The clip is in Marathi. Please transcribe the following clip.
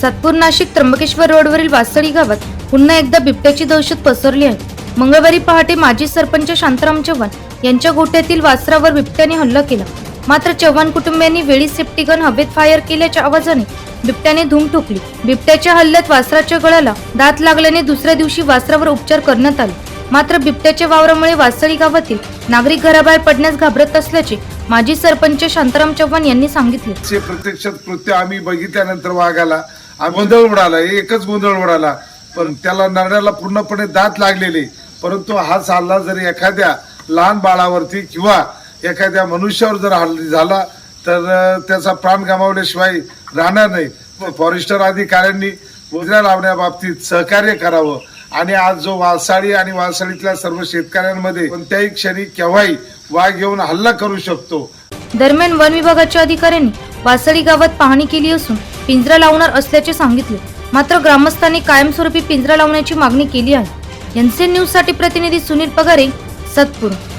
सातपूर नाशिक त्र्यंबकेश्वर रोडवरील वासळी गावात पुन्हा एकदा बिबट्याची दहशत पसरली आहे. मंगळवारी पहाटे माजी सरपंच शांताराम चव्हाण यांच्या गोठ्यातील वासरावर बिबट्याने हल्ला केला. मात्र चव्हाण कुटुंबियांनी वेळी सेफ्टी गन हवेत फायर केल्याच्या आवाजाने बिबट्याने धूम ठोकली. बिबट्याच्या हल्ल्यात वासराच्या गळाला दात लागल्याने दुसऱ्या दिवशी वासरावर उपचार करण्यात आले. मात्र बिबट्याच्या वावरामुळे वासळी गावातील नागरिक घराबाहेर पडण्यास घाबरत असल्याचे माजी सरपंच शांताराम चव्हाण यांनी सांगितले. प्रत्यक्षात कृत्य आम्ही बघितल्यानंतर वाघाला गोंधळ उडाला एकच गोंधळ उडाला. पण त्याला नरड्याला पूर्णपणे दात लागलेले. परंतु हा हल्ला जर एखाद्या लहान बाळावरती किंवा एखाद्या मनुष्यावर जर हल्ली झाला तर त्याचा प्राण गमावल्याशिवाय राहणार नाही. फॉरेस्टर अधिकाऱ्यांनी मोजऱ्या लावण्याबाबतीत सहकार्य करावं. आणि आज जो वासाळी आणि वासाळीतल्या सर्व शेतकऱ्यांमध्ये कोणत्याही क्षणी केव्हाही वाघ घेऊन हल्ला करू शकतो. दरम्यान वन विभागाच्या अधिकाऱ्यांनी वासळी गावात पाहणी केली असून पिंजरा लावणार असल्याचे सांगितले. मात्र ग्रामस्थांनी कायमस्वरूपी पिंजरा लावण्याची मागणी केली आहे. एनसीएन न्यूजसाठी प्रतिनिधी सुनील पगारे सतपूर.